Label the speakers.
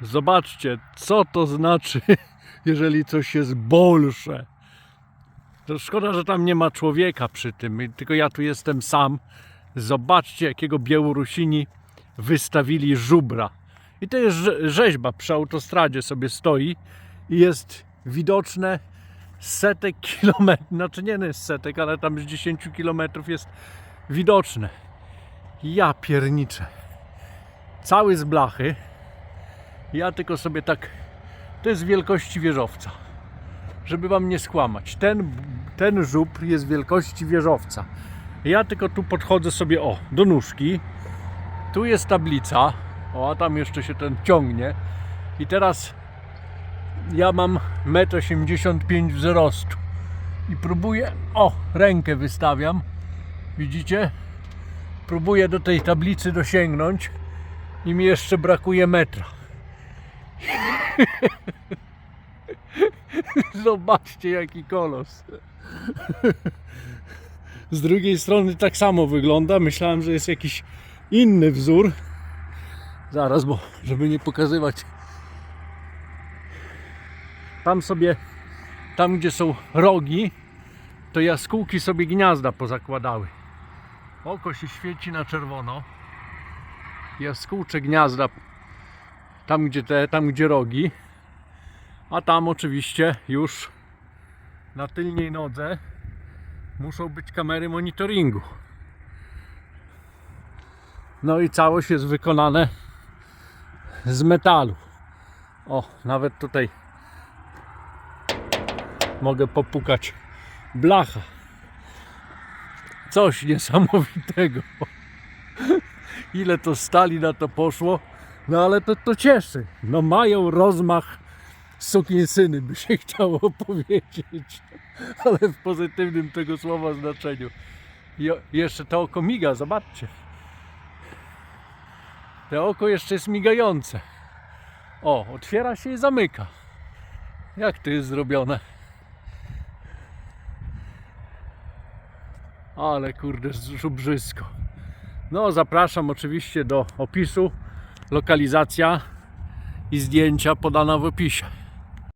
Speaker 1: Zobaczcie, co to znaczy, jeżeli coś jest bolsze. To szkoda, że tam nie ma człowieka przy tym, tylko ja tu jestem sam. Zobaczcie, jakiego Białorusini wystawili żubra. I to jest rze- rzeźba przy autostradzie sobie stoi i jest widoczne setek kilometrów, znaczy nie jest setek, ale tam z 10 kilometrów jest widoczne. Ja pierniczę. Cały z blachy. Ja tylko sobie tak. To jest wielkości wieżowca. Żeby wam nie skłamać. Ten, ten żubr jest wielkości wieżowca. Ja tylko tu podchodzę sobie o do nóżki. Tu jest tablica. O, a tam jeszcze się ten ciągnie. I teraz ja mam 1,85 m wzrostu. I próbuję. O, rękę wystawiam. Widzicie? Próbuję do tej tablicy dosięgnąć i mi jeszcze brakuje metra. Zobaczcie jaki kolos. Z drugiej strony tak samo wygląda. Myślałem, że jest jakiś inny wzór. Zaraz, bo żeby nie pokazywać. Tam sobie, tam gdzie są rogi, to jaskółki sobie gniazda pozakładały. Oko się świeci na czerwono. Jaskółcze gniazda tam gdzie te, tam gdzie rogi. A tam oczywiście już na tylnej nodze muszą być kamery monitoringu. No i całość jest wykonane z metalu. O, nawet tutaj mogę popukać blacha. Coś niesamowitego. Ile to stali na to poszło. No ale to, to cieszy. No mają rozmach sukinsyny, by się chciało powiedzieć. Ale w pozytywnym tego słowa znaczeniu. I jeszcze to oko miga, zobaczcie. To oko jeszcze jest migające. O, otwiera się i zamyka. Jak to jest zrobione? Ale kurde, żubrzysko. No, zapraszam oczywiście do opisu. Lokalizacja i zdjęcia podana w opisie.